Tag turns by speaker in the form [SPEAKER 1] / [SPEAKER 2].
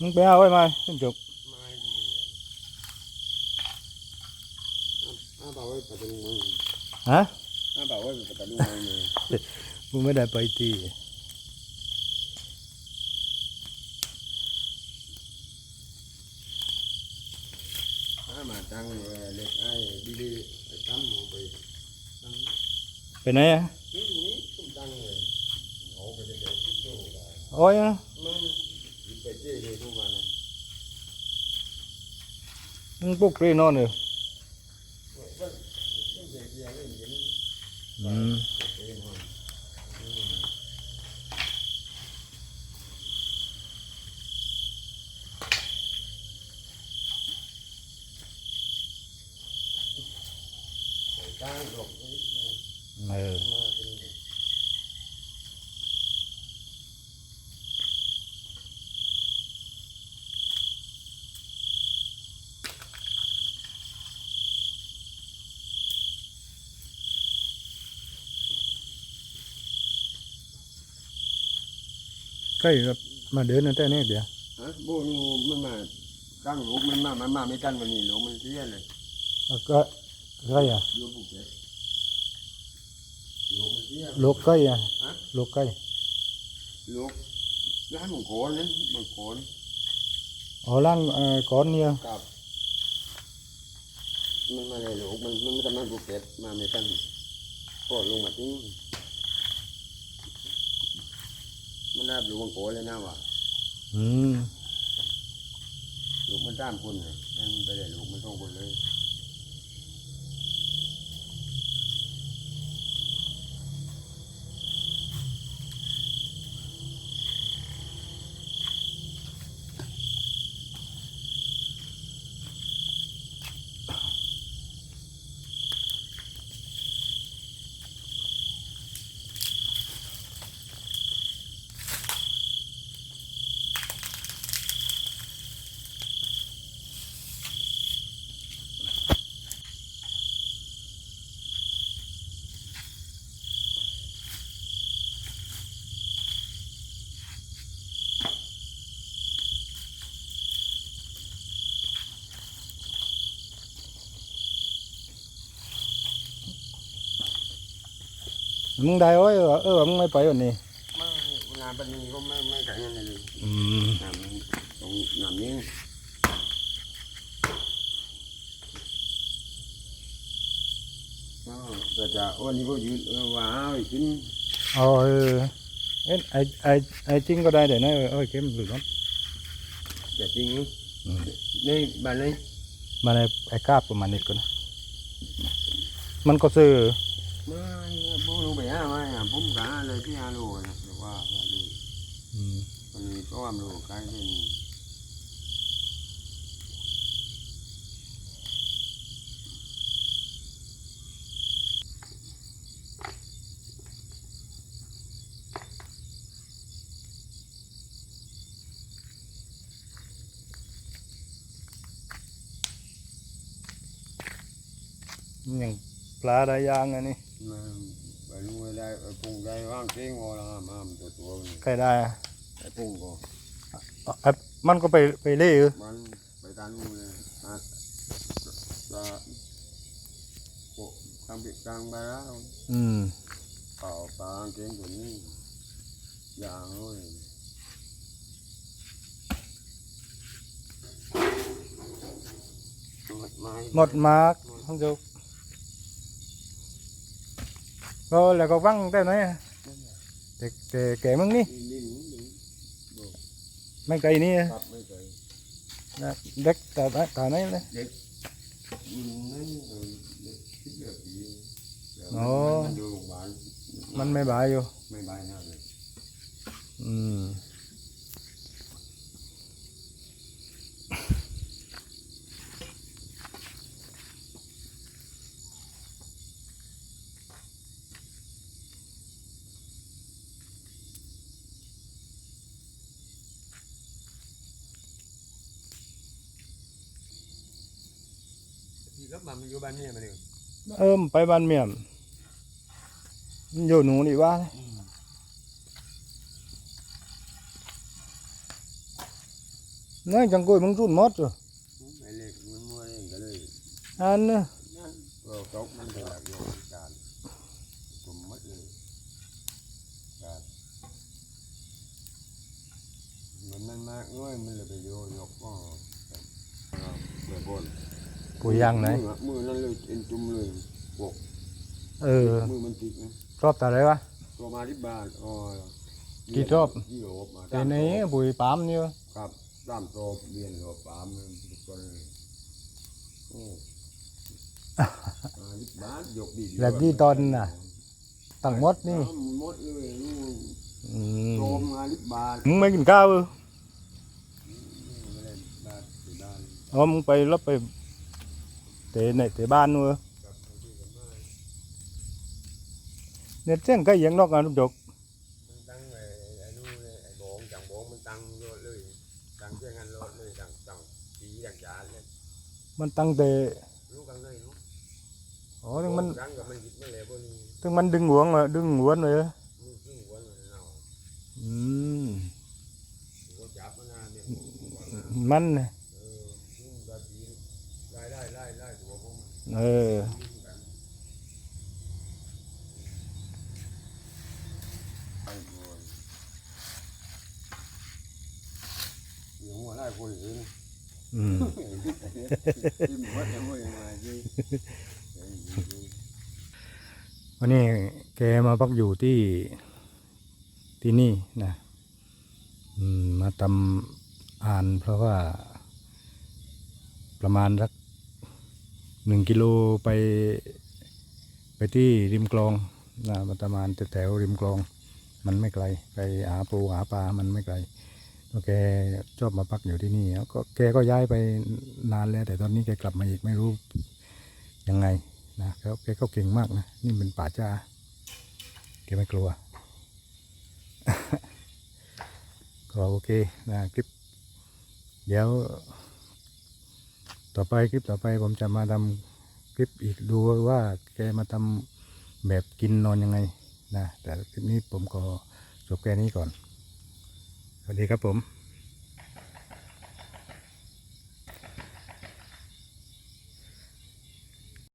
[SPEAKER 1] มึงไปเอาไว้มาจนจบ
[SPEAKER 2] ไม่ดีอ่ะบอกไว้ประตูมึง
[SPEAKER 1] ฮะ
[SPEAKER 2] อ่ะบอกไว้ประตูมึงเลย
[SPEAKER 1] กูไม่ได้ไปตี
[SPEAKER 2] อ่ะมาตั้งเลยเล็กไอ้ดีๆไอ้ตั้มเอาไปตั้ง
[SPEAKER 1] ไปไหนอ่ะ
[SPEAKER 2] นี่ตรงนี้ตุ้มตั้งเลยเอาไปเดี๋ยวๆทุกโลได้
[SPEAKER 1] โอ้ยนะ
[SPEAKER 2] มันหยิบไปเจ๊เลยทุกวันนะ
[SPEAKER 1] มึงปลุกเรนอนเลย
[SPEAKER 2] เว้ยเว้ยเว้ยเจ๊เจ๊เล่นอย่างนี้
[SPEAKER 1] อืม
[SPEAKER 2] เจ๊นอนอืมใส่ตั้งหลบนิดนึง
[SPEAKER 1] เออ
[SPEAKER 2] มาเป็นไง
[SPEAKER 1] ใกล้กับมาเดินนั่นแต่นี่เดี๋ยว
[SPEAKER 2] ฮะโบนูมันมาตั้งลูกมันมามันมาไม่กันวันนี้ลูกมันเสียเลย
[SPEAKER 1] แล้วก็ใกล้อะ
[SPEAKER 2] โยบุกเด็ลูกมันเสีย
[SPEAKER 1] โลกใกล้อะ
[SPEAKER 2] ฮะ
[SPEAKER 1] โลกใกล้
[SPEAKER 2] ลูกร้านมังกรนั้นมังกร
[SPEAKER 1] อ๋อล่างเอ่อก้อนเนี่ย
[SPEAKER 2] กับ มันมาเลยลูกมันมันไม่ทำมาบุกเด็มาไม่กันก็ลงมาทิ้งมั นได้ลูกมังกรเลยนะวะ
[SPEAKER 1] อืม
[SPEAKER 2] ลูกมันตามคนเลยนั่นไปเลยลูกมันต้องคนเลย
[SPEAKER 1] มึงได้โอ้ยเออมึงไม่ไปวันนี้
[SPEAKER 2] ไม่งานปันนี้ก็ไม่ไม่ไก่เงินเลย
[SPEAKER 1] อืม
[SPEAKER 2] งานมันตรงงานนี้ก็จะจะวันนี้ก็ยืนเออว้าวกิน
[SPEAKER 1] เอาเออเอ็นไอไอไอจริงก็ได้แต่นะเออเอาไอ้เข้มหรือน้
[SPEAKER 2] จะจริงำ
[SPEAKER 1] อืม
[SPEAKER 2] นี่บ้านนี้
[SPEAKER 1] มาในไอ้กาบประมาณนี้ก่อนนะมันก็ซื้อ
[SPEAKER 2] ไม่พวกลูกไปหาไม่อะผมกะเลยที่ฮาโลนะแต่ว่าว่าดู
[SPEAKER 1] อืม
[SPEAKER 2] มันมีก็ความรู้ใกล้ที่นี่
[SPEAKER 1] อย่างปลาได้ยางอันนี้
[SPEAKER 2] มันไป รู้ไม่ได้ไอ้ปุ้งได้ว่างเก่งวอละห้ามตัวตัวมัน
[SPEAKER 1] ใครได้อะ
[SPEAKER 2] ไอ้ปุ้งก็
[SPEAKER 1] เอาไอ้มันก็ไปไปเล่เออ
[SPEAKER 2] มันไปการนู่นเลยอะจะโอ้กลางบิดกลางไปแล้ว
[SPEAKER 1] อืม
[SPEAKER 2] เป่าปลาเก่งกว่านี้อย่างเลยหมดไม้
[SPEAKER 1] หมดมากท่านเจ้า ก็แล้วก็วังได้ไหมอะแต่แต่แกมึงนี่
[SPEAKER 2] ดินดินดินโอ้
[SPEAKER 1] ไม่ไกลนี่อะ
[SPEAKER 2] ครับไม่เคย
[SPEAKER 1] นะเด็กแต่ตาไหนเลย
[SPEAKER 2] เด็กอืมนั่นเออเด็ กคิดแบบนี้เดี๋ยว
[SPEAKER 1] อ๋อ
[SPEAKER 2] มันอยู่โรงพยาบาล
[SPEAKER 1] มันไม่บายอยู่
[SPEAKER 2] ไม่บายหน้าเลย
[SPEAKER 1] อืม
[SPEAKER 2] ที่รถมามันอยู่บ้านเนี่ยมันเอง
[SPEAKER 1] เอิมไปบ้านเมียมมันอยู่หนูนี่ว่าน้อยจังกุยมึงรุ่นหมดจ้ะ
[SPEAKER 2] ไม่เล็กมันมัวเองก็เลย
[SPEAKER 1] อันน่ะ
[SPEAKER 2] นั่นเราตกมันเดือดอยู่การกลุ่มมัดเลยการมันมันมากน้อยมันเลยไปโยยกก็เปิดบน
[SPEAKER 1] ปุ๋ยยางไหน
[SPEAKER 2] มือมือนั่นเลยเอ็นจุ่มเลยปก
[SPEAKER 1] เออ
[SPEAKER 2] มือมันติดนะ
[SPEAKER 1] รอบแต่ไรวะ
[SPEAKER 2] ตัวมาที่บ้านอ๋อ
[SPEAKER 1] กี่รอบ
[SPEAKER 2] กี่รอบมา
[SPEAKER 1] แต่ในปุ๋ยปาล์มเนี่ย
[SPEAKER 2] ครับตามโตเบียนรอบปามมันทุกคนเลยโอ้มาที่บ้านยกดี
[SPEAKER 1] แบบที่ตอนน่ะตั้งหมดนี่
[SPEAKER 2] หมดเลยลูก
[SPEAKER 1] อืม
[SPEAKER 2] โตมาที่บ้าน
[SPEAKER 1] มึงไม่กินข้าวเออ
[SPEAKER 2] ไม่ได้บ้านที่บ้าน
[SPEAKER 1] อ๋อมึงไปรบไป เตะในเตะบ้านนู่น
[SPEAKER 2] กับทางที่กันมา
[SPEAKER 1] เนี่ยเจ้งก็ยังนอกงานลูกดก
[SPEAKER 2] มันตั้งไอ้ไอ้นู่นเลยไอ้บองจังบองมันตั้งโลดเลยตั้งเจ้างันโลดเลยตั้งตั้งปีตั้งจานเลย
[SPEAKER 1] มันตั้งแต่
[SPEAKER 2] รู้กันเลยเนาะ
[SPEAKER 1] อ๋อถึงมัน
[SPEAKER 2] ตั้งกับมันหยิบมาเลยพวกนี้
[SPEAKER 1] ถึงมันดึงหัวมาดึงหัวเลย
[SPEAKER 2] มึงซึ่งวันเลยเนาะ
[SPEAKER 1] อืม
[SPEAKER 2] ก็จับมานานเนี่ย
[SPEAKER 1] มันน่ะ
[SPEAKER 2] เออซึ่งกะทีไล่ไล่ไล่ไล่ตัวพวกมัน
[SPEAKER 1] เออ
[SPEAKER 2] ไอ้ตัวอย่างหัวไล่คนอื่น
[SPEAKER 1] อืม
[SPEAKER 2] จิ้มวัดยังไม่มาจี
[SPEAKER 1] วันนี้แกมาพักอยู่ที่ที่นี่นะอืมมาทำอ่านเพราะว่าประมาณสัก หนึ่งกิโลไป ไปที่ริมคลองนะประมาณแถวริมคลอง มันไม่ไกล ไปหาปูหาปลา มันไม่ไกลแกชอบมาพักอยู่ที่นี่แล้วก็แกก็ย้ายไปนานแล้ว แต่ตอนนี้แกกลับมาอีกไม่รู้ยังไงนะแล้วแกก็เก่งมากนะนี่เป็นป่าจ้าแกไม่กลัว ก็โอเคนะคลิป เดี๋ยว ต่อไปคลิปต่อไปผมจะมาทำคลิปอีกดูว่าแกมาทำแบบกินนอนยังไงนะแต่คลิปนี้ผมก็จบแค่นี้ก่อนสวัสดีครับผม